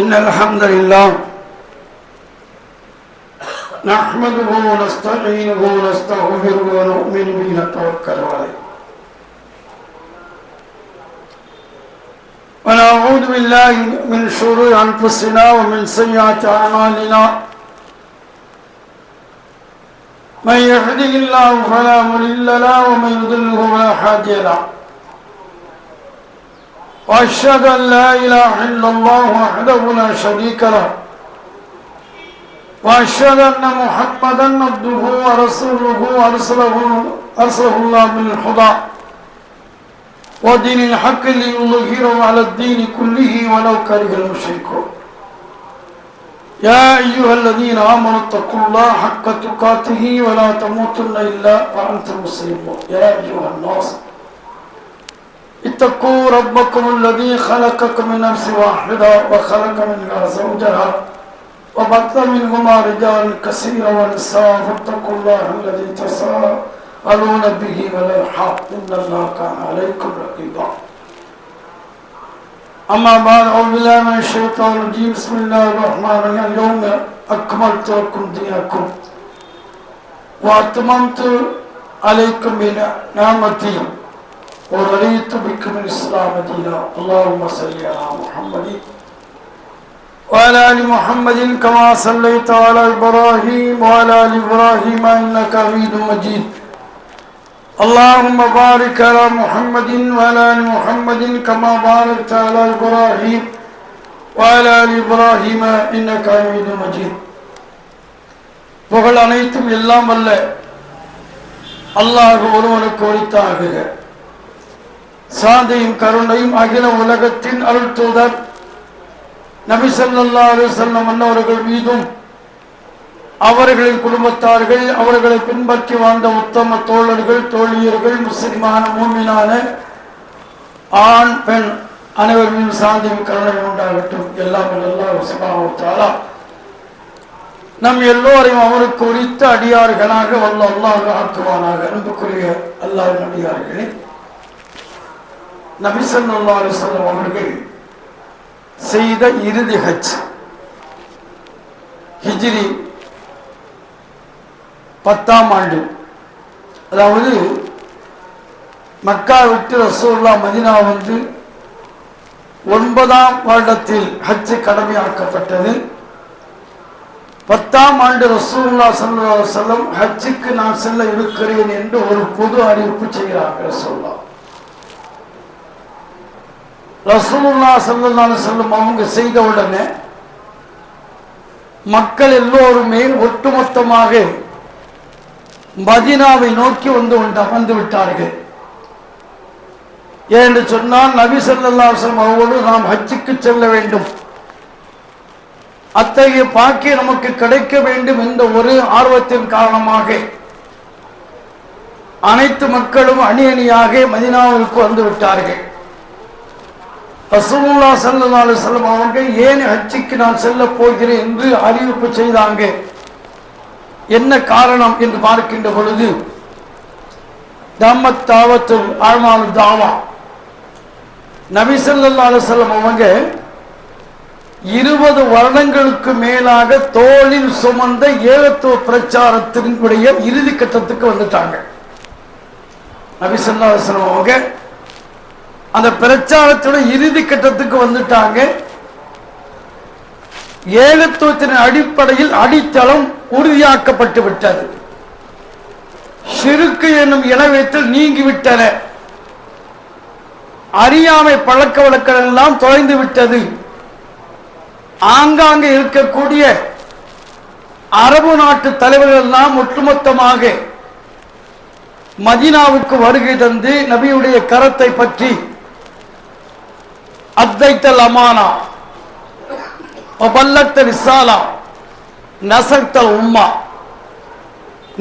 إن الحمد لله نحمده ونستعينه ونستغفره ونؤمن به نتوكل عليه. ونعوذ بالله من شرور أنفسنا ومن سيئات أعمالنا. من يهده الله فلا مضل له ومن يضلله فلا هادي له. وأشهد أن لا إله إلا الله وحده لا شريك له. وأشهد أن محمدا عبده ورسوله ارسله أرسله الله بالهدى ودين الحق ليظهره على الدين كله ولو كره المشركون. يا أيها الذين آمنوا اتقوا الله حق تقاته ولا تموتن إلا وأنتم مسلمون. يا أيها الناس اتقوا ربكم الذي خلقكم من نفس واحدة وخلق منها زوجها وبث منهما رجالا كثيرا ونساء فاتقوا الله الذي تساءلون به والأرحام. إن الله كان عليكم رقيبا. أما بعد أعوذ بالله من الشيطان الرجيم. بسم الله الرحمن الرحيم. اليوم أكملت لكم دينكم. وأتممت عليكم نعمتي ورضيت بكم الاسلام دينا اللهم صل على محمد وعلى ال محمد كما صليت على ابراهيم وعلى ال ابراهيم انك حميد مجيد اللهم بارك على محمد وعلى ال محمد كما باركت على ابراهيم وعلى ال ابراهيم انك حميد مجيد புகழ் அனைத்தும் எல்லாம் அல்ல அல்லாஹ் ஒருவனுக்கு ஒழித்தாகுக சாந்தியும் கருணையும் அகில உலகத்தின் அருள் தூதர். நபி ஸல்லல்லாஹு அலைஹி அன்னவர்கள் மீதும் அவர்களின் குடும்பத்தார்கள் அவர்களை பின்பற்றி வாழ்ந்த உத்தம தோழர்கள் தோழியர்கள் முஸ்லிமான மூமினான ஆண் பெண் அனைவரின் சாந்தியும் கருணையும் உண்டாகட்டும். எல்லாம் எல்லாம் நம் எல்லோரையும் அவருக்கு உரித்த அடியார்களாக வல்ல அல்லாஹ் ஆக்குவானாக. அன்புக்குரிய அல்லாஹ் அடியார்களே. நபிசல்லா அலிஸ்லாம் அவர்கள் செய்த இறுதி ஹஜ். ஹிஜ்ரி பத்தாம் ஆண்டு. அதாவது மக்கா விட்டு ரசோல்லா மதினா வந்து ஒன்பதாம் வருடத்தில் ஹஜ் கடமையாக்கப்பட்டது. பத்தாம் ஆண்டு ரசூல்லா சல்லா செல்லம் ஹஜ்ஜுக்கு நான் செல்ல இருக்கிறேன் என்று ஒரு பொது அறிவிப்பு செய்கிறார் ரசோல்லா ரசூலுல்லா சல்லல்லாஹு செல்லும் அவங்க செய்த உடனே மக்கள் எல்லோருமே ஒட்டுமொத்தமாக மதினாவை நோக்கி வந்து வந்து விட்டார்கள். ஏன்னு சொன்னால் நபி சல்லாஹம் அவர்களோடு நாம் ஹஜ்ஜுக்கு செல்ல வேண்டும். அத்தகைய பாக்கிய நமக்கு கிடைக்க வேண்டும் என்ற ஒரு ஆர்வத்தின் காரணமாக அனைத்து மக்களும் அணி அணியாக மதினாவிற்கு வந்து விட்டார்கள். ரசூல்லா சல்லா செல்லம் அவங்க ஏன் ஹஜ்ஜிக்கு நான் செல்ல போகிறேன் என்று அறிவிப்பு செய்தாங்க. என்ன காரணம் என்று பார்க்கின்ற பொழுது தம்மத் தாவத்து ஆழ்மானு தாவா. நபி சல்லா செல்லம் அவங்க இருபது வருடங்களுக்கு மேலாக தோளில் சுமந்த ஏகத்துவ பிரச்சாரத்தினுடைய இறுதி கட்டத்துக்கு வந்துட்டாங்க. நபி சல்லா அவங்க அந்த பிரச்சாரத்தோட இறுதி கட்டத்துக்கு வந்துட்டாங்க. ஏகத்துவத்தின் அடிப்படையில் அடித்தளம் உறுதியாக்கப்பட்டு விட்டது. சிறுக்கு என்னும் இளவயத்தில் நீங்கிவிட்டன அறியாமை பழக்க வழக்கங்கள் எல்லாம் தொலைந்து விட்டது. ஆங்காங்கே இருக்கக்கூடிய அரபு நாட்டு தலைவர்கள் எல்லாம் ஒட்டுமொத்தமாக மதினாவுக்கு வருகை தந்து நபியுடைய கரத்தை பற்றி அத்தைத்தல் அமானா பல்லத்த ரிசாலா நசக்தல் உம்மா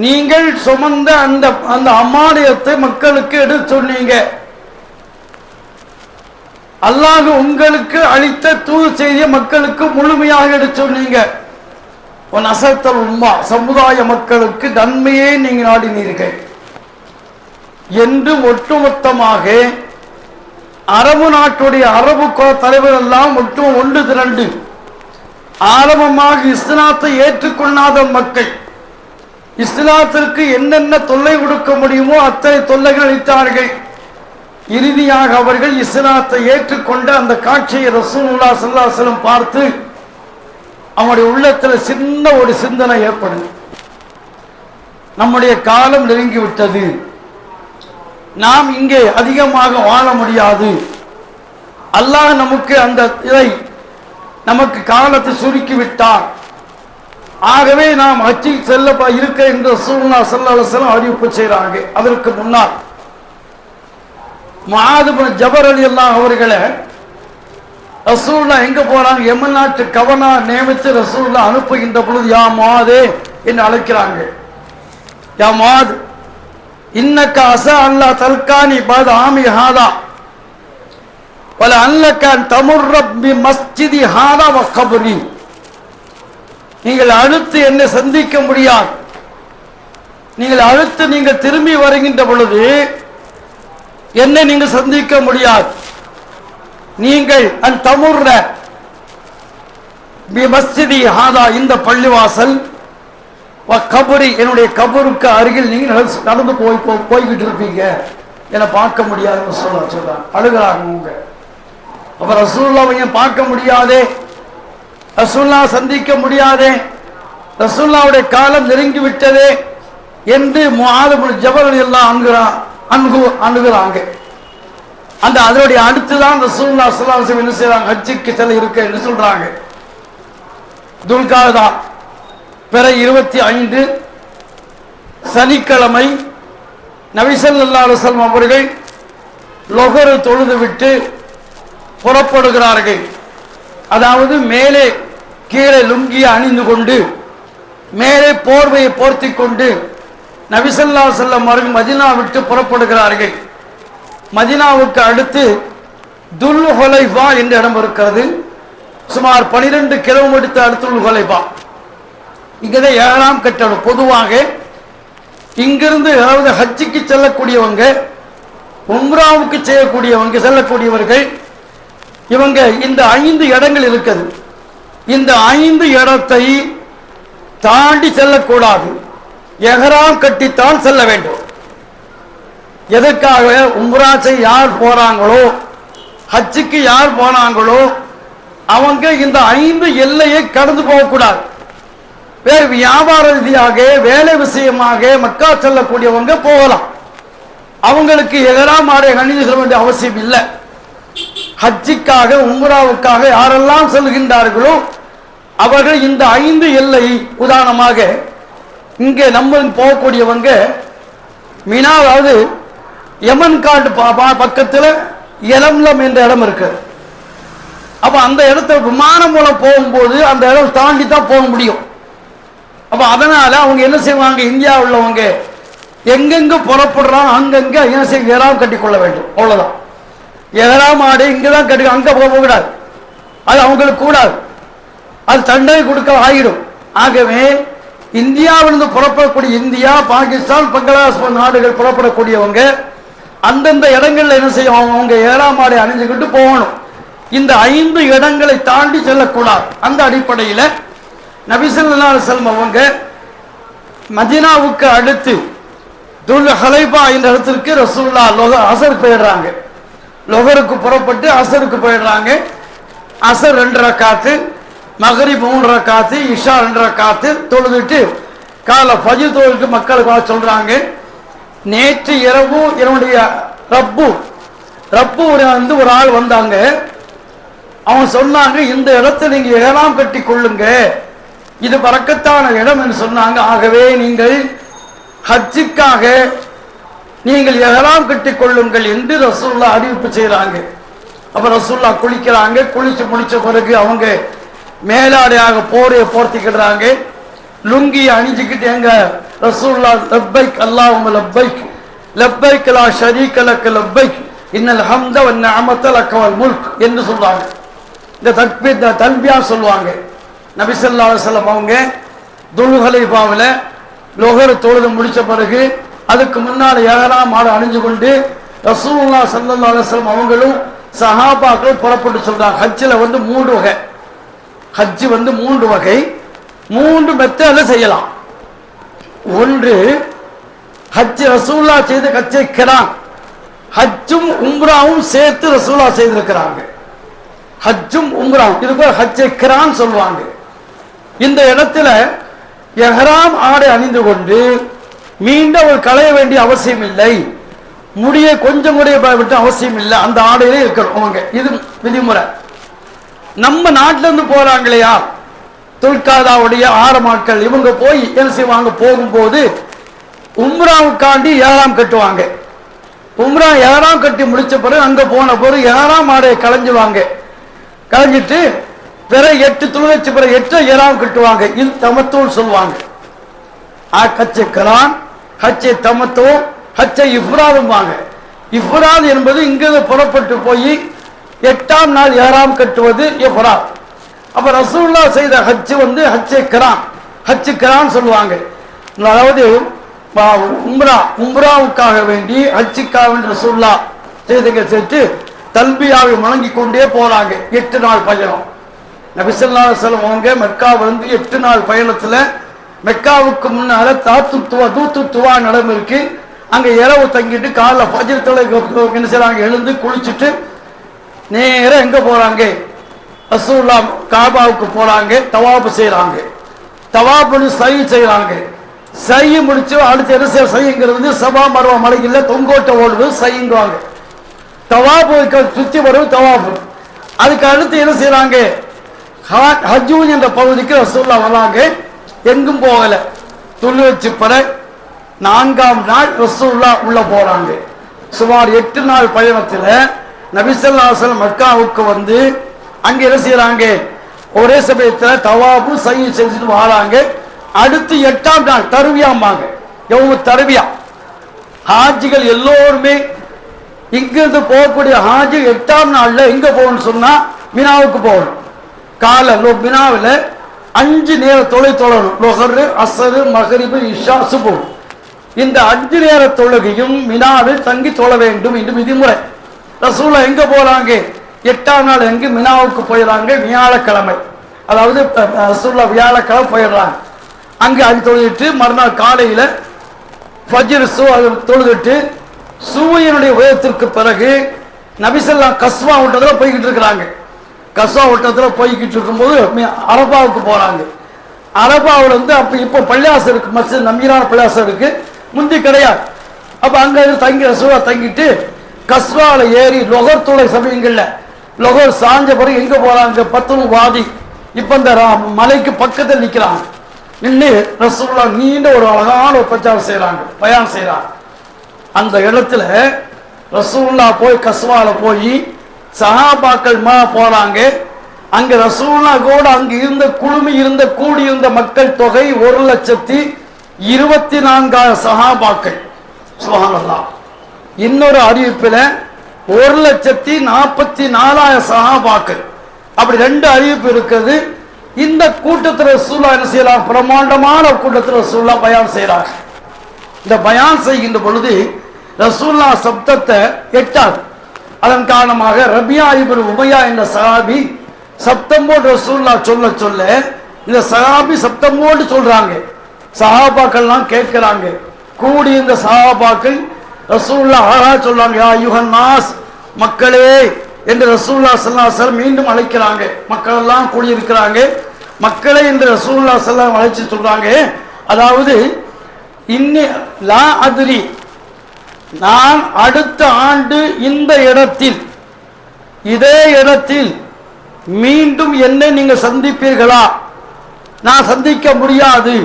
நீங்கள் சுமந்த அந்த அந்த அமானியத்தை மக்களுக்கு எடுத்து சொன்னீங்க. அல்லாஹ் உங்களுக்கு அளித்த தூது செய்திய மக்களுக்கு முழுமையாக எடுத்து சொன்னீங்க. உன் அசத்தல் உம்மா சமுதாய மக்களுக்கு நன்மையே நீங்க நாடினீர்கள். என்று ஒட்டுமொத்தமாக அரபு நாட்டுடைய அரபு தலைவர் எல்லாம் ஒட்டு ஒன்று திரண்டு ஆரம்பமாக இஸ்லாத்தை ஏற்றுக்கொள்ளாத மக்கள் இஸ்லாத்திற்கு என்னென்ன தொல்லை கொடுக்க முடியுமோ அத்தனை தொல்லைகள் அளித்தார்கள். இறுதியாக அவர்கள் இஸ்லாத்தை ஏற்றுக்கொண்ட அந்த காட்சியை ரசூல்லா சல்லாசலம் பார்த்து அவனுடைய உள்ளத்தில் சின்ன ஒரு சிந்தனை ஏற்படும் நம்முடைய காலம் நெருங்கி விட்டது நாம் இங்கே அதிகமாக வாழ முடியாது. அல்லாஹ் நமக்கு அந்த இதை நமக்கு காலத்தை சுருக்கிவிட்டார் ஆகவே நாம் ஹஜ்ஜி செல்ல இருக்க என்ற சூழ்நா செல்லாசலம் அறிவிப்பு செய்கிறாங்க அதற்கு முன்னால் மாது ஜபர் அலி அல்லாஹ் அவர்களை ரசூல்லா எங்க போறாங்க? எமன் நாட்டு கவனா நியமித்து ரசூல்லா அனுப்புகின்ற பொழுது யா மாதே என்று அழைக்கிறாங்க. யா மாது இன்னக்க அச அல்லா தல்கானி பாத ஆமி ஹாதா. பல அல்லக்கான் தமுர்ரப் பி மஸ்ஜிதி ஹாதா வ நீங்கள் அடுத்து என்னை சந்திக்க முடியாது. நீங்கள் அடுத்து நீங்கள் திரும்பி வருகின்ற பொழுது என்னை நீங்கள் சந்திக்க முடியாது. நீங்கள் அன் தமுர்ர பி மஸ்ஜிதி ஹாதா இந்த பள்ளிவாசல் கபரி என்னுடைய கபருக்கு அருகில் நீங்கள் நடந்து- போய் போய்கிட்டு இருப்பீங்க. என்னை பார்க்க முடியாதுன்னு சொல்ல சொல்றாங்க. அழுகிறாங்க உங்க அப்ப ரசூல்லாவையும் பார்க்க முடியாதே? ரசூல்லா சந்திக்க முடியாதே? ரசூல்லாவுடைய காலம் நெருங்கி விட்டதே? என்று முஆதுபுல் ஜபல் எல்லாம் அணுகிறான் அணுகு அணுகிறாங்க. அந்த அதனுடைய அடுத்துதான் ரசூல்லா சுல்லா என்ன செய்கிறாங்க ஹஜ்ஜிக்கு செல்ல இருக்க என்று சொல்றாங்க? துல்காதான் பிற இருபத்தி ஐந்து சனிக்கிழமை நபிசல்லா அலுவலம் அவர்கள் லொகரு தொழுதுவிட்டு புறப்படுகிறார்கள். அதாவது மேலே கீழே லுங்கியை அணிந்து கொண்டு மேலே போர்வையை போர்த்தி கொண்டு நபிசல்லா செல்லம் அவர்கள் மதினா விட்டு புறப்படுகிறார்கள். மதினாவுக்கு அடுத்து துல் ஹொலைஃபா என்ற இடம் இருக்கிறது. சுமார் 12 கிலோமீட்டர் அடுத்துள்ள இங்கே தான் ஏழாம் கட்டணம் பொதுவாக இங்கிருந்து அதாவது ஹஜ்ஜிக்கு செல்லக்கூடியவங்க உம்ராவுக்கு செய்யக்கூடியவங்க செல்லக்கூடியவர்கள் இவங்க இந்த ஐந்து இடங்கள் இருக்குது. இந்த ஐந்து இடத்தை தாண்டி செல்லக்கூடாது. எஹராம் கட்டித்தான் செல்ல வேண்டும். எதற்காக? உம்ராசை யார் போறாங்களோ ஹஜ்ஜுக்கு யார் போனாங்களோ அவங்க இந்த ஐந்து எல்லையை கடந்து போகக்கூடாது. வேறு வியாபார ரீதியாக வேலை விஷயமாக மக்கா செல்லக்கூடியவங்க போகலாம். அவங்களுக்கு எகராம் ஆடை அணிந்து செல்ல வேண்டிய அவசியம் இல்லை. ஹஜ்ஜிக்காக உம்ராவுக்காக யாரெல்லாம் செல்கின்றார்களோ அவர்கள் இந்த ஐந்து எல்லை உதாரணமாக இங்கே நம்ம போகக்கூடியவங்க மினா அதாவது யமன் காட்டு ப- ப- எலம்லம் என்ற இடம் இருக்கு. அப்ப அந்த இடத்துல விமானம் மூலம் போகும்போது அந்த இடம் தாண்டி தான் போக முடியும். அப்ப அதனால அவங்க என்ன செய்வாங்க? இந்தியா உள்ளவங்க எங்கெங்க புறப்படுறான் அங்கங்க என்ன செய்ய ஏறாம் கட்டிக்கொள்ள வேண்டும். அவ்வளவுதான். ஏறாம் ஆடு இங்கதான் கட்டி அங்க போக கூடாது அது அவங்களுக்கு கூடாது. அது தண்டனை கொடுக்க ஆகிடும் ஆகவே இந்தியாவிலிருந்து புறப்படக்கூடிய இந்தியா பாகிஸ்தான் பங்களாதேஷ் நாடுகள் புறப்படக்கூடியவங்க அந்தந்த இடங்களில் என்ன செய்யும் அவங்க அவங்க ஏழாம் ஆடை அணிஞ்சுக்கிட்டு போகணும். இந்த ஐந்து இடங்களை தாண்டி செல்லக்கூடாது. அந்த அடிப்படையில் நபிசல்லா செல்லம் அவங்க மதீனாவுக்கு அடுத்து துல் ஹலைபா என்ற இடத்திற்கு ரசூல்லா லொக அசர் போயிடுறாங்க. லொகருக்கு புறப்பட்டு அசருக்கு போயிடுறாங்க. அசர் ரெண்டரை காத்து மகரி மூன்றரை காத்து இஷா ரெண்டரை காத்து தொழுதுட்டு காலை பஜி தொழுது மக்களுக்கு சொல்கிறாங்க சொல்றாங்க. நேற்று இரவு என்னுடைய ரப்பு ரப்பு வந்து ஒரு ஆள் வந்தாங்க. அவன் சொன்னாங்க இந்த இடத்தை நீங்க ஏழாம் கட்டி கொள்ளுங்க. இது பறக்கத்தான இடம் என்று சொன்னாங்க. ஆகவே நீங்கள் ஹஜ்ஜுக்காக நீங்கள் எகலாம் கட்டி கொள்ளுங்கள் என்று ரசூல்லா அறிவிப்பு செய்கிறாங்க அப்போ ரசூல்லா குளிக்கிறாங்க. குளித்து முடித்த பிறகு அவங்க மேலாடையாக போரையை போர்த்திக்கிடுறாங்க. லுங்கி அணிஞ்சுக்கிட்டு எங்க ரசூல்லா லப்பைக் அல்லாஹும் லப்பைக் லப்பைக் லா ஷரீக லக்க லப்பைக் இன்னல் ஹம்த வன் நிஅமத முல்க் என்று சொல்றாங்க. இந்த தக்பீர் தன்பியா சொல்லுவாங்க. நபிசல்லாலர் செல்லம் அவங்க வஸல்லம் அவங்க துல்ஹலைஃபாவில் லொஹர் தொழுது முடித்த பிறகு அதுக்கு முன்னால் ஏழாம் மாடு அணிஞ்சு கொண்டு ரசூல்லா சல்லா அலுவலம் அவங்களும் சஹாபாக்களும் புறப்பட்டு சொல்றாங்க. ஹஜ்ஜில் வந்து மூன்று வகை. ஹஜ்ஜு வந்து மூன்று வகை. மூன்று மெத்தடில் செய்யலாம். ஒன்று ஹஜ் ரசூல்லா செய்த கச்சை கிரான் ஹஜ்ஜும் உம்ராவும் சேர்த்து ரசூல்லா செய்திருக்கிறாங்க. ஹஜ்ஜும் உம்ராவும் இது போல ஹஜ்ஜை கிரான் சொல்லுவாங்க. இந்த இடத்துல எஹராம் ஆடை அணிந்து கொண்டு மீண்டும் அவர் களைய வேண்டிய அவசியம் இல்லை முடிய கொஞ்சம் கூட விட்டு அவசியம் இல்லை அந்த ஆடையிலே இருக்கணும். அவங்க. இது விதிமுறை. நம்ம நாட்டில இருந்து போறாங்க இல்லையா துல்காதாவுடைய ஆரமாட்கள் இவங்க போய் என்ன செய்வாங்க? போகும்போது உம்ராவுக்காண்டி ஏழாம் கட்டுவாங்க. உம்ரா ஏழாம் கட்டி முடிச்ச பிறகு அங்க போன பிறகு ஏழாம் ஆடையை களைஞ்சுவாங்க. களைஞ்சிட்டு பிற எட்டு துணி பிற எட்டு ஏழாம் கட்டுவாங்க. இது தமத்துவம் சொல்லுவாங்க. ஆ கச்சை கலான் ஹச்சை தமத்துவம் ஹச்சை இஃப்ராதும்பாங்க இஃப்ராத் என்பது இங்கிருந்து புறப்பட்டு போய் எட்டாம் நாள் ஏழாம் கட்டுவது இஃப்ராத். அப்ப ரசூல்லா செய்த ஹச்சு வந்து ஹச்சை கிரான் ஹச்சு கிரான் சொல்லுவாங்க. அதாவது உம்ரா உம்ராவுக்காக வேண்டி ஹச்சுக்காக வேண்டி ரசூல்லா செய்துங்க சேர்த்து தல்பியாவை முழங்கி கொண்டே போறாங்க. எட்டு நாள் பயணம். நபிசல்லா செல்லம் அவங்க மெக்காவிலிருந்து எட்டு நாள் பயணத்துல மெக்காவுக்கு முன்னால தாத்துத்துவா தூத்துத்துவா நிலம் இருக்கு. அங்க இரவு தங்கிட்டு காலைல பஜர் தொலை என்ன செய்கிறாங்க எழுந்து குளிச்சுட்டு நேராக எங்க போறாங்க? ரசூல்லா காபாவுக்கு போறாங்க தவாப்பு செய்கிறாங்க தவாப்பு சை செய்கிறாங்க சை முடிச்சு அடுத்து என்ன செய்ய சைங்கிறது வந்து சபா மருவ மலையில் தொங்கோட்டை ஓடுவது சைங்குவாங்க தவாப்பு சுத்தி வரும் தவாப்பு அதுக்கு அடுத்து என்ன செய்கிறாங்க ஹஜூன் என்ற பகுதிக்கு ரசூல்லா வராங்க. எங்கும் போகல. துள்ளி வச்சு பட நான்காம் நாள் ரசூல்லா உள்ள போறாங்க. சுமார் எட்டு நாள் பயணத்தில் நபிசல்லாசல் மக்காவுக்கு வந்து அங்கே என்ன செய்கிறாங்க ஒரே சமயத்தில் தவாபு சையும் செஞ்சுட்டு வராங்க. அடுத்து எட்டாம் நாள் தருவியாம்பாங்க. எவ்வளவு தருவியா. ஹாஜிகள் எல்லோருமே இங்கிருந்து போகக்கூடிய ஹாஜி எட்டாம் நாளில் எங்கே போகணும்னு சொன்னால் மினாவுக்கு போகணும். காலை மினாவில் அஞ்சு நேர தொலை தொழணும் லொஹரு அசரு மகரிபு இஷா சுபு. இந்த அஞ்சு நேர தொழுகையும் மினாவில் தங்கி தொழ வேண்டும் என்று விதிமுறை. ரசூலா எங்க போறாங்க? எட்டாம் நாள் எங்க மினாவுக்கு போயிடறாங்க வியாழக்கிழமை. அதாவது ரசூலா வியாழக்கிழமை போயிடுறாங்க. அங்கே அது தொழுகிட்டு மறுநாள் காலையில் ஃபஜ்ர் சூ அது தொழுதுட்டு சூரியனுடைய உயரத்திற்கு பிறகு நபிசல்லா கஸ்வா போய்கிட்டு இருக்கிறாங்க. கஸ்வா ஓட்டத்தில் போய்கிட்டு இருக்கும்போது அரபாவுக்கு போகிறாங்க அரபாவில் வந்து அப்போ இப்போ பள்ளியாசம் இருக்குது மஸ்ஜித் நம்பீரான பள்ளியாசம் இருக்குது முந்தி கிடையாது. அப்போ அங்கே தங்கி ரசூலா தங்கிட்டு கஸ்வாவில் ஏறி லொகர் துளை சமயங்கள்ல லொகர் சாஞ்ச பிறகு எங்கே போகிறாங்க பத்தும் வாதி. இப்போ இந்த ரா- மலைக்கு பக்கத்தில் நிற்கிறாங்க நின்று ரசகுல்லா நீண்ட ஒரு அழகான ஒரு பிரச்சாரம் செய்கிறாங்க பயணம் செய்கிறாங்க அந்த இடத்துல ரசகுல்லா போய் கஸ்வாவில் போய் சஹாபாக்கள் மா போறாங்க அங்க ரசூல்லா கூட அங்க இருந்த குழுமி இருந்த கூடியிருந்த மக்கள் தொகை ஒரு லட்சத்தி இருபத்தி நான்காயிரம் சஹாபாக்கள். சுபஹானல்லாஹ் இன்னொரு அறிவிப்புல ஒரு லட்சத்தி நாற்பத்தி நாலாயிரம் சஹாபாக்கள். அப்படி ரெண்டு அறிவிப்பு இருக்குது இந்த கூட்டத்தில் ரசூல்லா என்ன செய்யலாம் பிரம்மாண்டமான கூட்டத்தில் ரசூல்லா பயான் செய்கிறாங்க இந்த பயான் செய்கின்ற பொழுது ரசூல்லா சப்தத்தை எட்டாது. அதன் காரணமாக ரபியா இப்னு உமையா என்ற சஹாபி சப்தம்போடு ரசூல்லா சொல்ல சொல்ல இந்த சஹாபி சப்தம்போடு சொல்றாங்க. சஹாபாக்கள்லாம் கேட்கிறாங்க. கூடி இந்த சஹாபாக்கள் ரசூல்லா அழகா சொல்றாங்க யா மக்களே என்று ரசூல்லா சல்லாசலம் மீண்டும் அழைக்கிறாங்க. மக்கள் எல்லாம் கூடியிருக்கிறாங்க. மக்களை என்று ரசூல்லா சல்லாம் அழைச்சி சொல்றாங்க. அதாவது இன்னி லா அதிரி நான் அடுத்த ஆண்டு இந்த இடத்தில் இதே இடத்தில் மீண்டும் என்னை நீங்கள் சந்திப்பீர்களா? நான் சந்திக்க முடியாது.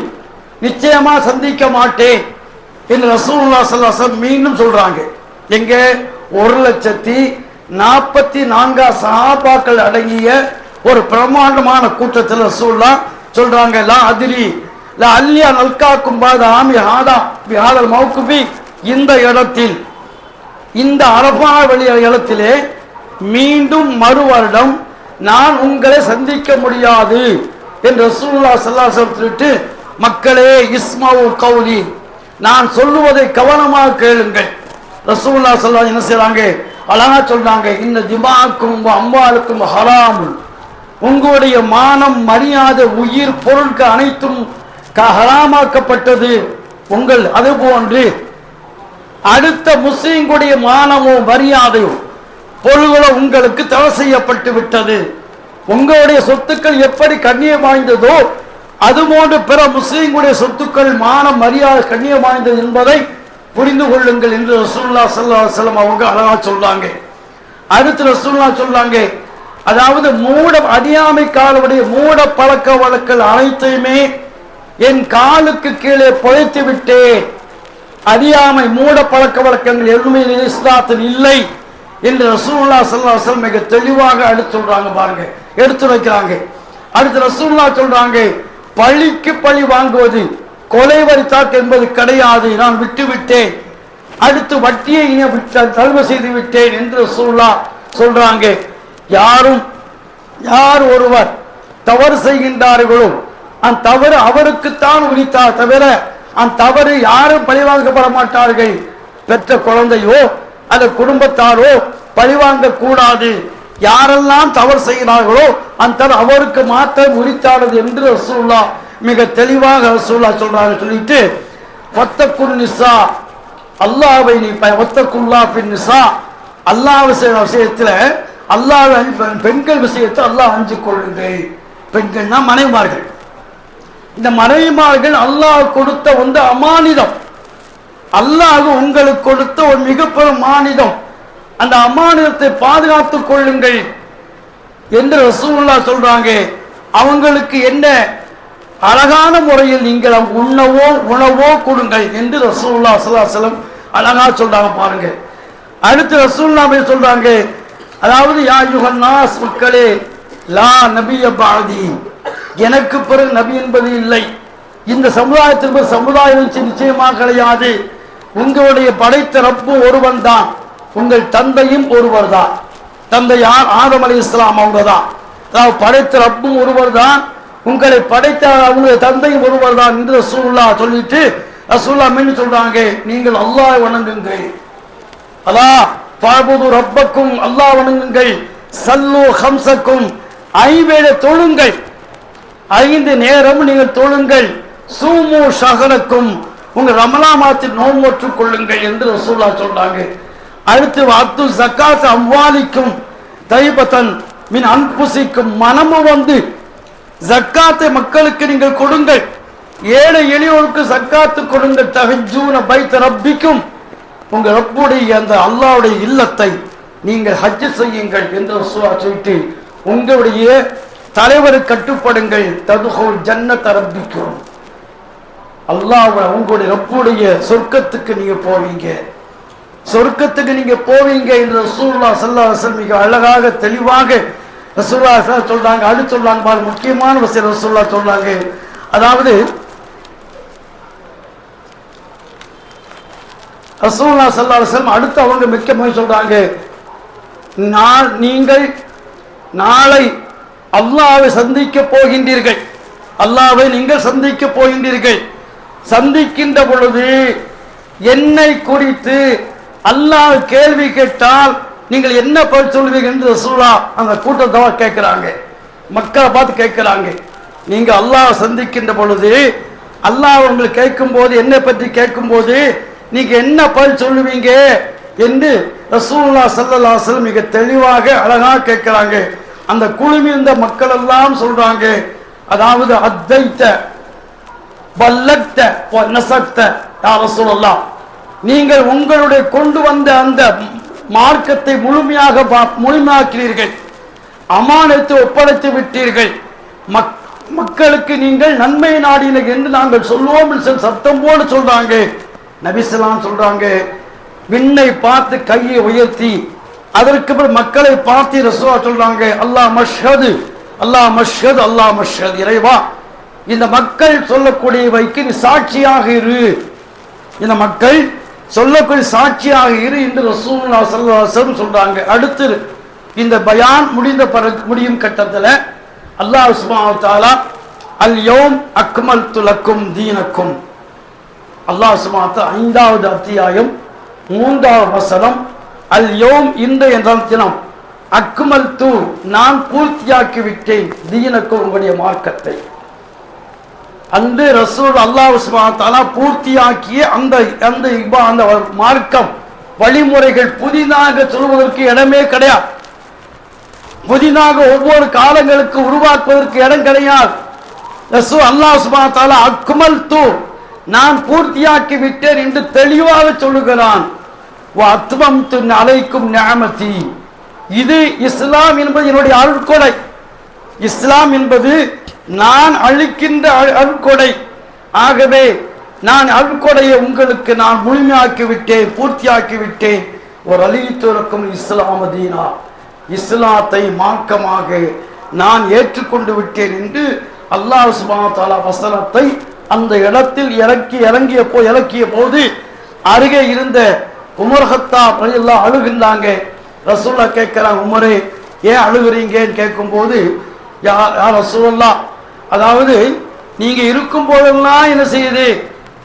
நிச்சயமா சந்திக்க மாட்டேன். என்று ரசூலுல்லாஹ் ஸல்லல்லாஹு மீண்டும் சொல்றாங்க. எங்க? ஒரு லட்சத்தி நாற்பத்தி நான்கா சஹாபாக்கள் அடங்கிய ஒரு பிரமாண்டமான கூட்டத்தில் ரசூல்லா சொல்றாங்க லா அதிரி லா அல்லியா நல்காக்கும் பாத ஆமி ஹாதா பிஹாதல் மௌகுபி இந்த இடத்தில் இந்த அரபா வெளி இடத்திலே மீண்டும் மறு வருடம் நான் உங்களை சந்திக்க முடியாது என்று ரசூலுல்லா ஸல்லல்லாஹு அலைஹி சொல்லிட்டு மக்களே இஸ்மாவு கௌலி நான் சொல்லுவதை கவனமாக கேளுங்கள். ரசூல்லா சல்லா என்ன செய்கிறாங்க அழகா சொல்றாங்க இந்த திமாக்கும் அம்பாளுக்கும் ஹராம் உங்களுடைய மானம் மரியாதை உயிர் பொருட்கள் அனைத்தும் க- ஹராமாக்கப்பட்டது. உங்கள் அதுபோன்று அடுத்த முஸ்லிம்களுடைய மானமும் மரியாதையும் பொருள்களோ உங்களுக்கு தடை செய்யப்பட்டு விட்டது. உங்களுடைய சொத்துக்கள் எப்படி கண்ணியம் வாய்ந்ததோ அதுபோன்று பிற முஸ்லிம்களுடைய சொத்துக்கள் மானம் மரியாதை கண்ணியம் வாய்ந்தது என்பதை புரிந்து கொள்ளுங்கள் என்று ரசூல்லா சல்லா செல்லம் அவங்க அழகா சொல்றாங்க அடுத்து ரசூல்லா சொல்றாங்க அதாவது மூட அறியாமை காலவுடைய மூட பழக்க வழக்கல் அனைத்தையுமே என் காலுக்கு கீழே புதைத்து விட்டேன். அறியாமை மூட பழக்க வழக்கங்கள் எதுவுமே இஸ்லாத்தில் இல்லை என்று ரசூல்லா சல்லாஹ் மிக தெளிவாக அடுத்து சொல்றாங்க பாருங்க. எடுத்து வைக்கிறாங்க. அடுத்து ரசூல்லா சொல்றாங்க பழிக்கு பழி வாங்குவது கொலை வரித்தாக்கு என்பது கிடையாது நான் விட்டு விட்டேன் அடுத்து வட்டியை இனி தழுவ செய்து விட்டேன் என்று ரசூல்லா சொல்றாங்க. யாரும் யார் ஒருவர் தவறு செய்கின்றார்களோ அந்த தவறு அவருக்குத்தான் உரித்தார் தவிர அந்த தவறு யாரும் பழிவாங்கப்பட மாட்டார்கள் பெற்ற குழந்தையோ அந்த குடும்பத்தாரோ பழிவாங்க கூடாது யாரெல்லாம் தவறு செய்கிறார்களோ அந்த அவருக்கு மாத்திரம் உரித்தானது என்று ரசூல்லா மிக தெளிவாக ரசூல்லா சொல்றாங்க சொல்லிட்டு ஒத்தக்குள் நிசா. அல்லாவை நீ ப- ஒத்தக்குல்லா பின் நிசா. அல்லாஹ் விஷயத்தில் விஷயத்துல அல்லாஹ் பெண்கள் விஷயத்தை அல்லாஹ் அஞ்சு கொள்ளுங்கள். பெண்கள்னா மனைவிமார்கள். இந்த மனைவிமார்கள் அல்லாஹ் கொடுத்த வந்து அமானிதம். அல்லாஹ் உங்களுக்கு கொடுத்த ஒரு மிகப்பெரும் மானிதம் அந்த அமானிதத்தை பாதுகாத்துக் கொள்ளுங்கள் என்று ரசூல்லா சொல்றாங்க. அவங்களுக்கு என்ன? அழகான முறையில் நீங்கள் அவங்க உண்ணவோ உணவோ கொடுங்கள் என்று ரசூல்லா சலாசலம் அழகா சொல்றாங்க பாருங்க. அடுத்து ரசூல்லாமே சொல்றாங்க அதாவது யா யுகன்னா மக்களே லா நபிய பாதி. எனக்கு பிறகு நபி என்பது இல்லை. இந்த சமுதாயத்திற்கு சமுதாயம் நிச்சயமாக கிடையாது. உங்களுடைய படைத்த ரப்பு ஒருவன் தான். உங்கள் தந்தையும் ஒருவர் தான். தந்தை யார் ஆதம் அலி இஸ்லாம் அவங்க தான் அதாவது படைத்த ரப்பும் ஒருவர் தான். உங்களை படைத்த அவங்களுடைய தந்தையும் ஒருவர் தான் என்று ரசூல்லா சொல்லிட்டு ரசூல்லா மீன் சொல்றாங்க. நீங்கள் அல்லாஹ் வணங்குங்கள். அலா பாபுது ரப்பக்கும் அல்லாஹ் வணங்குங்கள். சல்லு ஹம்சக்கும். ஐவேட தொழுங்கள். ஐந்து நேரம் நீங்கள் தொழுங்கள். சூமு ஷஹரக்கும். உங்க ரமலா மாதத்தில் நோன்பற்றுக் கொள்ளுங்கள் என்று ரசூல்லா சொல்றாங்க. அடுத்து அத்து சக்காத் அம்வாலிக்கும் தைபத்தன் மின் அன்புசிக்கும் மனமும் வந்து ஜக்காத்தை மக்களுக்கு நீங்கள் கொடுங்கள். ஏழை எளியோருக்கு சக்காத்து கொடுங்கள். தகஜூன பைத்த ரப்பிக்கும். உங்க ரப்புடைய அந்த அல்லாவுடைய இல்லத்தை நீங்கள் ஹஜ் செய்யுங்கள் என்று சொல்லிட்டு உங்களுடைய தலைவர் கட்டுப்படுங்கள். ததுகோல் ஜன்னத் ரப்பிக்கும். அல்லாஹ் உங்களுடைய ரப்புடைய சொர்க்கத்துக்கு நீங்க போவீங்க. சொர்க்கத்துக்கு நீங்க போவீங்க என்று ரசூல்லா ஸல்லல்லாஹு மிக அழகாக தெளிவாக ரசூல்லா ஸல்லல்லாஹு சொல்றாங்க. அடுத்து சொல்றாங்க பாரு முக்கியமான விஷயம் ரசூல்லா சொல்றாங்க. அதாவது ரசூல்லா ஸல்லல்லாஹு அடுத்து அவங்க முக்கியமாக சொல்றாங்க. நான் நீங்கள் நாளை அல்லாவை சந்திக்க போகின்றீர்கள். அல்லாவை நீங்கள் சந்திக்க போகின்றீர்கள். சந்திக்கின்ற பொழுது என்னை குறித்து அல்லாஹ் கேள்வி கேட்டால் நீங்கள் என்ன பதில் சொல்வீங்க என்று ரசூலா அந்த கூட்டத்தவா கேட்கிறாங்க. மக்களை பார்த்து கேட்கிறாங்க. நீங்க அல்லாஹ் சந்திக்கின்ற பொழுது அல்லாஹ் உங்களுக்கு கேட்கும்போது என்னை பற்றி கேட்கும்போது நீங்க என்ன பதில் சொல்லுவீங்க? என்று ரசூல்லா ஸல்லல்லாஹு மிக தெளிவாக அழகாக கேட்கிறாங்க. அந்த குழுமிருந்த மக்கள் எல்லாம் சொல்றாங்க. அதாவது அத்தைத்த பல்லத்த நசத்த யார் சொல்லலாம் நீங்கள் உங்களுடைய கொண்டு வந்த அந்த மார்க்கத்தை முழுமையாக பா- முழுமையாக்கிறீர்கள் அமானத்தை ஒப்படைத்து விட்டீர்கள். மக்- மக்களுக்கு நீங்கள் நன்மை நாடினீர்கள் என்று நாங்கள் சொல்லுவோம் சத்தம் போல சொல்றாங்க. நபிசலாம் சொல்றாங்க. விண்ணை பார்த்து கையை உயர்த்தி அதற்கு பிறகு மக்களை பார்த்து ரசூலா சொல்றாங்க அல்லாஹ் மஷ்ஹது அல்லாஹ் மஷ்ஹது அல்லாஹ் மஷது இறைவா இந்த மக்கள் சொல்லக்கூடியவைக்கு நீ சாட்சியாக இரு. இந்த மக்கள் சொல்லக்கூடிய சாட்சியாக இரு என்று ரசூலுல்லாஹி சல்லாசரும் சொல்றாங்க. அடுத்து இந்த பயான் முடிந்த பிறகு முடியும் கட்டத்தில் அல்லாஹ் சுப்ஹானஹு அல் யோம் அக்மல் துலக்கும் தீனக்கும். அல்லாஹ் சுப்ஹானஹு ஐந்தாவது அத்தியாயம் மூன்றாவது வசனம் அல் யோம் இன்று என்றால் தினம். அக்குமல் தூ நான் பூர்த்தியாக்கி விட்டேன். தீனக்கு உங்களுடைய மார்க்கத்தை. அந்த ரசூல் அல்லாஹ் பூர்த்தியாக்கிய அந்த அந்த அந்த மார்க்கம். வழிமுறைகள் புதிதாக சொல்வதற்கு இடமே கிடையாது. புதிதாக ஒவ்வொரு காலங்களுக்கு உருவாக்குவதற்கு இடம் கிடையாது. ரசூ அல்லாஹ் சுபாத்தாலா அக்குமல் தூ நான் பூர்த்தியாக்கி விட்டேன் என்று தெளிவாக சொல்லுகிறான். அத்வம் அலைக்கும் ஞாமதி இது இஸ்லாம் என்பது என்னுடைய அருட்கொடை இஸ்லாம் என்பது நான் அளிக்கின்ற அருட்கொடை ஆகவே நான் அருட்கொடையை உங்களுக்கு நான் முழுமையாக்கி விட்டேன் பூர்த்தியாக்கி விட்டேன் ஒரு அழித்துறக்கும் இஸ்லாமதீனா இஸ்லாத்தை மார்க்கமாக நான் ஏற்றுக்கொண்டு விட்டேன் என்று அல்லாஹ் சுப்ஹானஹு வசனத்தை அந்த இடத்தில் இறக்கி இறங்கிய போ இறக்கிய போது அருகே இருந்த உமர்ஹத்தா எல்லாம் அழுகின்றாங்க ரசூல்லா கேட்கிறாங்க உமரே ஏன் அழுகுறீங்கன்னு கேட்கும்போது யா யா ரசூல்லா அதாவது நீங்க இருக்கும் போதெல்லாம் என்ன செய்யுது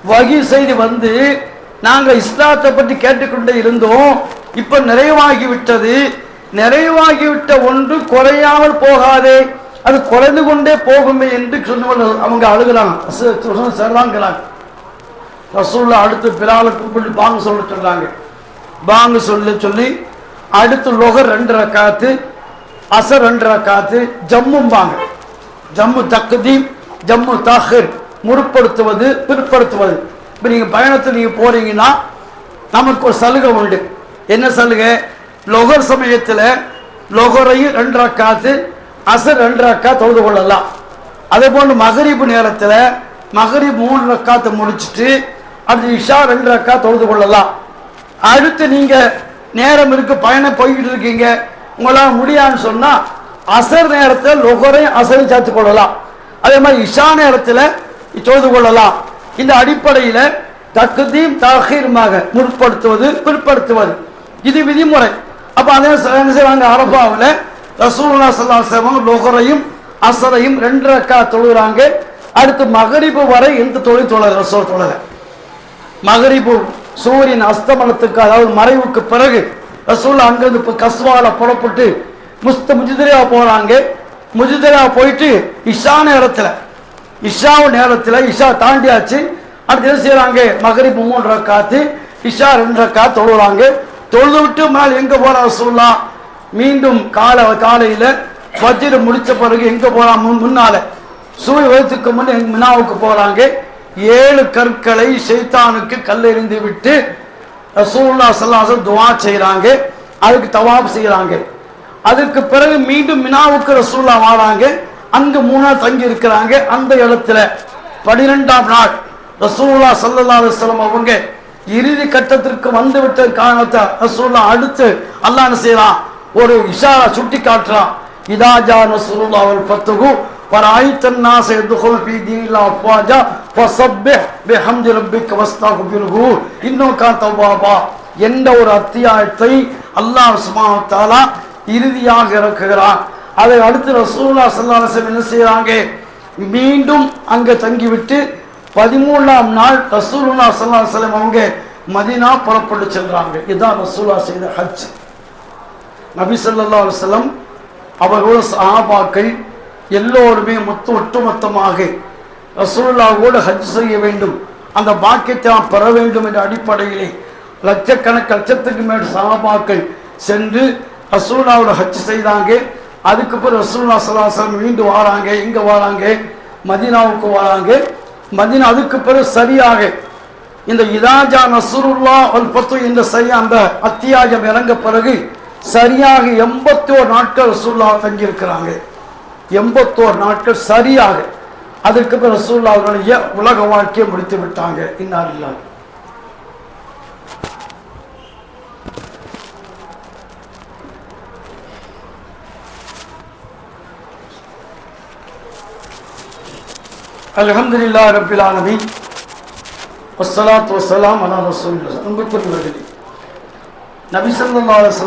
வகி செய்து வந்து நாங்கள் இஸ்லாத்தை பற்றி கேட்டுக்கொண்டே இருந்தோம் இப்ப நிறைவாகி விட்டது ஒன்று குறையாமல் போகாதே அது குறைந்து கொண்டே போகுமே என்று சொன்னவர்கள் அவங்க அழுகிறாங்க சரிதாங்கிறாங்க ரசூல்லா அடுத்து பிலாலை கூப்பிட்டு பாங்க சொல்ல சொல்றாங்க பாங்க சொல்ல சொல்லி அடுத்து லொகர் ரெண்டு ரக்காத்து அசர் ரெண்டு ரக்காத்து ஜம்மும்பாங்க ஜம்மு தக்குதீம் ஜம்மு தாஹிர் முற்படுத்துவது பிற்படுத்துவது. இப்போ நீங்கள் பயணத்தில் நீங்கள் போறீங்கன்னா நமக்கு ஒரு சலுகை உண்டு. என்ன சலுகை? லொகர் சமயத்தில் லொகரையும் ரெண்டு ரக்காத்து அசர் ரெண்டு ரக்கா தொழுது கொள்ளலாம். அதே போன்று மகரிப்பு நேரத்தில் மகரி மூணு ரக்காத்தை முடிச்சிட்டு அடுத்து இஷா ரெண்டு ரக்கா தொழுது கொள்ளலாம். அடுத்து நீங்கள் நேரம் இருக்கு பயணம் போய்கிட்டு இருக்கீங்க. உங்களால் முடியான்னு சொன்னால் அசர் நேரத்தில் லொகரையும் அசரையும் சேர்த்து கொள்ளலாம். அதே மாதிரி இஷா நேரத்தில் தொழுது கொள்ளலாம். இந்த அடிப்படையில் தக்குதீம் தாகீருமாக முற்படுத்துவது பிற்படுத்துவது. இது விதிமுறை. அப்போ அதே என்ன செய்வாங்க? அரபாவில் ரசூல்லா சல்லா அலைஹி லொகரையும் அசரையும் ரெண்டு ரக்கா தொழுகிறாங்க. அடுத்து மகரிப்பு வரை எந்த தொழில் தொழ ரசோ தொழல. மகரிபு சூரியன் அஸ்தமனத்துக்கு அதாவது மறைவுக்கு பிறகு ரசூல் அங்கிருந்து இப்போ கஸ்வால புறப்பட்டு முஸ்த முஜிதிரா போறாங்க முஜிதிரா போயிட்டு இஷா நேரத்தில் இஷா நேரத்தில் இஷா தாண்டியாச்சு. அடுத்து என்ன செய்யறாங்க மகரிப் மூன்றரை காத்து இஷா ரெண்டரை காத்து தொழுகிறாங்க தொழுது விட்டு மேலே எங்க போற ரசூல்லா மீண்டும் காலை காலையில் வஜ்ஜில் முடித்த பிறகு எங்கே போகிறான் முன் முன்னால. சூரிய வயதுக்கு முன்னே மினாவுக்கு போகிறாங்க ஏழு கற்களை ஷைத்தானுக்கு கல்லெறிந்து விட்டு ரசூல்லா ஸல்லல்லாஹு துவா செய்கிறாங்க அதுக்கு தவாப் செய்கிறாங்க அதுக்கு பிறகு மீண்டும் மினாவுக்கு ரசூல்லா வாடாங்க அங்கு மூணா தங்கி இருக்கிறாங்க. அந்த இடத்துல பனிரெண்டாம் நாள் ரசூல்லா ஸல்லல்லாஹு அலைஹி அவங்க இறுதி கட்டத்திற்கு வந்து விட்ட காரணத்தை ரசூல்லா அடுத்து அல்லாஹ் செய்யலாம் ஒரு இஷாரா சுட்டி காட்டுறான் இதாஜா ரசூல்லா அவர் பத்துகும் ورأيت الناس يدخلون في دين الله أفواجا فسبح بحمد ربك واستغفره إنه كان توابا என்ற ஒரு அத்தியாயத்தை அல்லாஹ் சுப்ஹானஹு வ தஆலா இறுதியாக இறக்குகிறான் அதை அடுத்து ரசூலுல்லாஹ் ஸல்லல்லாஹு அலைஹி வஸல்லம் என்ன செய்றாங்க மீண்டும் அங்க தங்கிவிட்டு பதிமூணாம் நாள் ரசூலுல்லாஹ் ஸல்லல்லாஹு அலைஹி வஸல்லம் அவங்க மதீனா புறப்பட்டு செல்றாங்க இதுதான் ரசூலுல்லாஹ் செய்த ஹஜ் நபி ஸல்லல்லாஹு அலைஹி வஸல்லம் அவர்களோட சஹாபாக்கள் எல்லோருமே மொத்த ஒட்டுமொத்தமாக ரசூல்லாவோடு ஹஜ் செய்ய வேண்டும். அந்த பாக்கியத்தை நாம் பெற வேண்டும் என்ற அடிப்படையிலே லட்சக்கணக்கு லட்சத்துக்கு மேல் சகாபாக்கள் சென்று ரசூல்லாவோட ஹஜ் செய்தாங்க. அதுக்கு பிறகு ரசூலுல்லா ஸல்லல்லாஹு மீண்டும் வராங்க. இங்கே வராங்க. மதீனாவுக்கு வராங்க. மதினா அதுக்கு பிறகு சரியாக இந்த இதாஜா நசூருல்லா அல்பத்து இந்த சரியா அந்த அத்தியாயம் இறங்க பிறகு சரியாக எண்பத்தோரு நாட்கள் ரசூல்லா தங்கியிருக்கிறாங்க. எண்பத்தோரு நாட்கள் சரியாக அதற்கு பிறகு உலக வாழ்க்கையை முடித்து விட்டாங்க. இன்னார் அல்ஹம்துலில்லாஹ் ரப்பில் ஆலமீன். வஸ்ஸலாத்து வஸ்ஸலாம் அலா ரசூலில்லாஹ். அன்புக்குரியவர்களே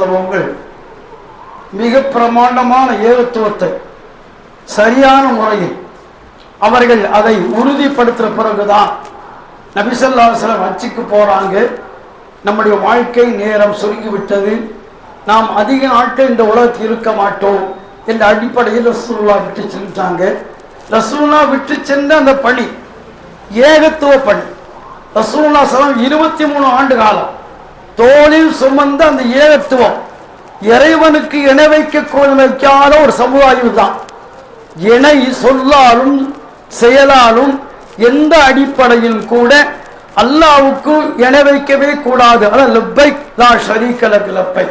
அவர்கள் மிக பிரமாண்டமான ஏகத்துவத்தை சரியான முறையில் அவர்கள் அதை உறுதிப்படுத்துற பிறகுதான் நபி ஸல்லல்லாஹு அலைஹி வஸல்லம் போறாங்க. நம்முடைய வாழ்க்கை நேரம் சுருங்கிவிட்டது நாம் அதிக நாட்கள் இந்த உலகத்தில் இருக்க மாட்டோம் என்ற அடிப்படையில் ரசூல்லா விட்டு சென்றாங்க. ரசூல்லா விட்டு சென்ற அந்த பணி ஏகத்துவ பணி. ரசூல்லா சலம் இருபத்தி மூணு ஆண்டு காலம் தோளில் சுமந்த அந்த ஏகத்துவம் இறைவனுக்கு இணை வைக்க வைக்காத ஒரு சமுதாயம் தான் இணை சொல்லாலும் செயலாலும் எந்த அடிப்படையில் கூட அல்லாவுக்கு இணை வைக்கவே கூடாது. அதான் லப்பை நான் ஷரீக்கலக்கு லப்பை.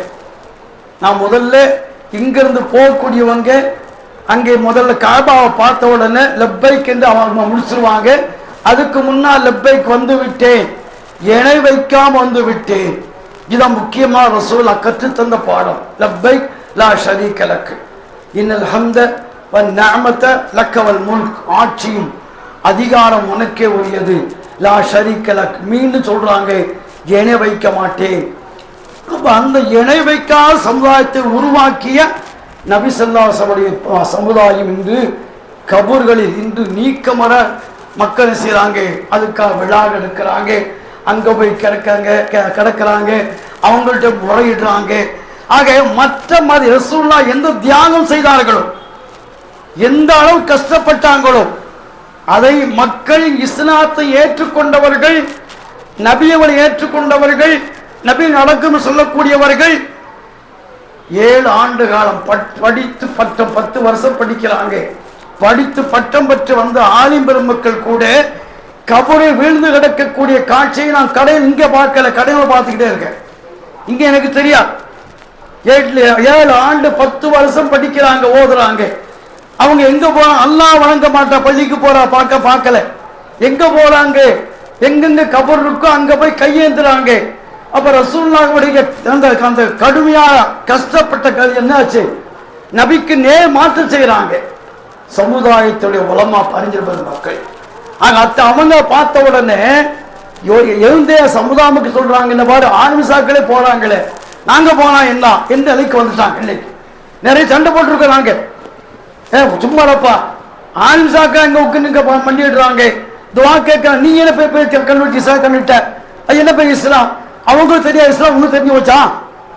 நான் முதல்ல இங்கிருந்து போகக்கூடியவங்க அங்கே முதல்ல காபாவை பார்த்த உடனே லெப்பைக் என்று அவங்க முடிச்சிருவாங்க. அதுக்கு முன்னால் லப்பைக் வந்து விட்டேன். இணை வைக்காம வந்து விட்டேன். இதான் முக்கியமாக ரசூலா கற்றுத் தந்த பாடம். லப்பைக் லா ஷரீ லக். இன்னல் ஹம்த வன் லக்கவல் முல்க். ஆட்சியும் அதிகாரம் உனக்கே உரியது. லா ஷரீக லக். மீண்டும் சொல்றாங்க இணை வைக்க மாட்டேன். அப்ப அந்த இணை வைக்காத சமுதாயத்தை உருவாக்கிய நபி சமுதாயம் இன்று கபூர்களில் இன்று நீக்கமர மக்கள் செய்கிறாங்க அதுக்காக விழா எடுக்கிறாங்க. அங்கே போய் கிடக்காங்க க- அவங்கள்ட்ட முறையிடுறாங்க. ஆக மற்ற மாதிரி ரசூல்லா எந்த தியாகம் செய்தார்களோ எந்த அளவு கஷ்டப்பட்டாங்களோ அதை மக்கள் இஸ்லாத்தை ஏற்றுக்கொண்டவர்கள் நபியவளை ஏற்றுக்கொண்டவர்கள் நபி நடக்கும் சொல்லக்கூடியவர்கள் ஏழு ஆண்டு காலம் பட்- படித்து பட்டம் பத்து வருஷம் படிக்கிறாங்க. படித்து பட்டம் பெற்று வந்த ஆலிம் பெருமக்கள் கூட கபரை வீழ்ந்து கிடக்கக்கூடிய காட்சியை நான் கடையில் இங்க பார்க்கல கடையில் பார்த்துக்கிட்டே இருக்கேன். இங்க எனக்கு தெரியாது. ஏழு ஏழு ஆண்டு பத்து வருஷம் படிக்கிறாங்க ஓதுறாங்க. அவங்க எங்க போறாங்க அல்லாஹ் வணங்க மாட்டா பள்ளிக்கு போறா பார்க்க பார்க்கல. எங்க போறாங்க? எங்கெங்க கபர் இருக்கோ அங்க போய் கையேந்துறாங்க. அப்ப ரசூல்லாவுடைய அந்த அந்த கடுமையா கஷ்டப்பட்ட கதை என்னாச்சு? நபிக்கு நேர் மாற்றம் செய்யறாங்க சமுதாயத்துடைய உலமா பறிஞ்சிருப்பது மக்கள். ஆக அத்த அவங்க பார்த்த உடனே யோ- எழுந்தே சமுதாயமுக்கு சொல்றாங்க இந்த பாரு ஆர்மிசாக்களே போறாங்களே. நாங்க போனா என்ன? எந்த நிலைக்கு வந்துட்டாங்க இன்னைக்கு? நிறைய சண்டை போட்டிருக்கிறாங்க. ஏ சும்மாடப்பா. ஆலிம்சாக்கா இங்க உட்காந்து பண்ணிடுறாங்க. துவா கேட்க நீ என்ன போய் போய் கண்ணுட்டி இஸ்லாம் கண்ணுட்ட அது என்ன போய் இஸ்லாம்? அவங்களும் தெரியாது இஸ்லாம் ஒன்றும் தெரிஞ்சு வச்சா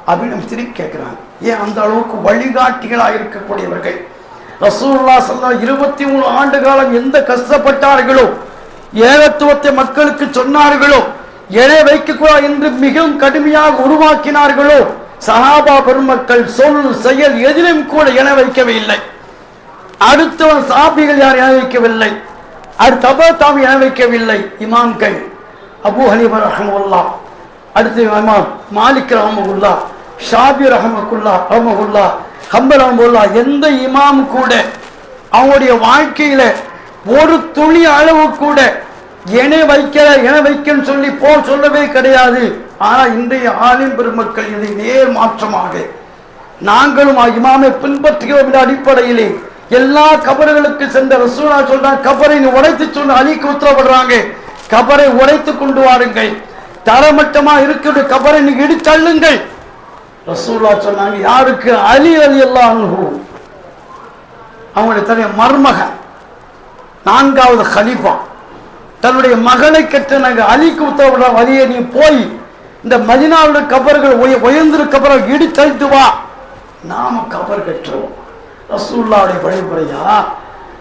அப்படின்னு நம்ம திருப்பி கேட்கிறாங்க. ஏன் அந்த அளவுக்கு வழிகாட்டிகளாக இருக்கக்கூடியவர்கள்? ரசூல்லா சொல்லா இருபத்தி மூணு ஆண்டு காலம் எந்த கஷ்டப்பட்டார்களோ ஏகத்துவத்தை மக்களுக்கு சொன்னார்களோ எழை வைக்கக்கூடாது என்று மிகவும் கடுமையாக உருவாக்கினார்களோ சஹாபா பெருமக்கள் சொல் செயல் எதிலும் கூட என வைக்கவே இல்லை அடுத்தவன் சாபிகள் யார் என வைக்கவில்லை. அடுத்த தாமி என வைக்கவில்லை. இமாம்கள். அபு ஹனீபர் ரஹமுல்லா அடுத்து இமாம் மாலிக் ரஹமுல்லா ஷாபி ரஹமகுல்லா ரஹமுல்லா ஹம்பர் ரஹமுல்லா எந்த இமாம் கூட அவங்களுடைய வாழ்க்கையில ஒரு துளி அளவு கூட என வைக்கிற என வைக்கன்னு சொல்லி போ சொல்லவே கிடையாது. ஆனால் இன்றைய ஆலிம் பெருமக்கள் இதை நேர் மாற்றமாக நாங்களும் இமாமை பின்பற்றுகிறோம் என்ற அடிப்படையிலே எல்லா கபர்களுக்கு சென்ற ரசூலா சொல்றாங்க கபரை உடைத்து சொன்ன அலிக்கு உத்தரப்படுறாங்க கபரை உடைத்து கொண்டு வாருங்கள். தரமட்டமா இருக்கிற கபரை நீ இடித்தள்ளுங்கள். ரசூலா சொன்னாங்க யாருக்கு? அலி அலி எல்லாம் அவங்களுடைய தன்னுடைய மர்மக நான்காவது ஹலீஃபா தன்னுடைய மகளை கட்டினாங்க அலிக்கு உத்தரவிட வழியை நீ போய் இந்த மதினாவுடைய கபர்கள் உய- உயர்ந்திரு இடித்தழித்து வா. நாம கபர் கட்டுறோம். ரசூல்லாவுடைய வழிமுறையா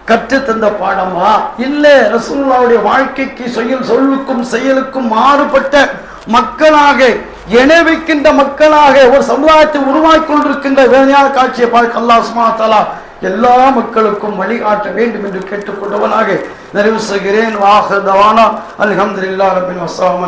கற்று தந்த பாடமா? இல்ல ரசூல்லாவுடைய வாழ்க்கைக்கு செயல் சொல்லுக்கும் செயலுக்கும் மாறுபட்ட மக்களாக இணைவிக்கின்ற மக்களாக ஒரு சமுதாயத்தை உருவாக்கி கொண்டிருக்கின்ற வேதனையான காட்சியை பார்க்க அல்லா சுமாத்தாலா எல்லா மக்களுக்கும் வழிகாட்ட வேண்டும் என்று கேட்டுக்கொண்டவனாக நிறைவு செய்கிறேன். வாஹ தவானா. அல்ஹம்துலில்லாஹி ரப்பில் அஸ்ஸலாமு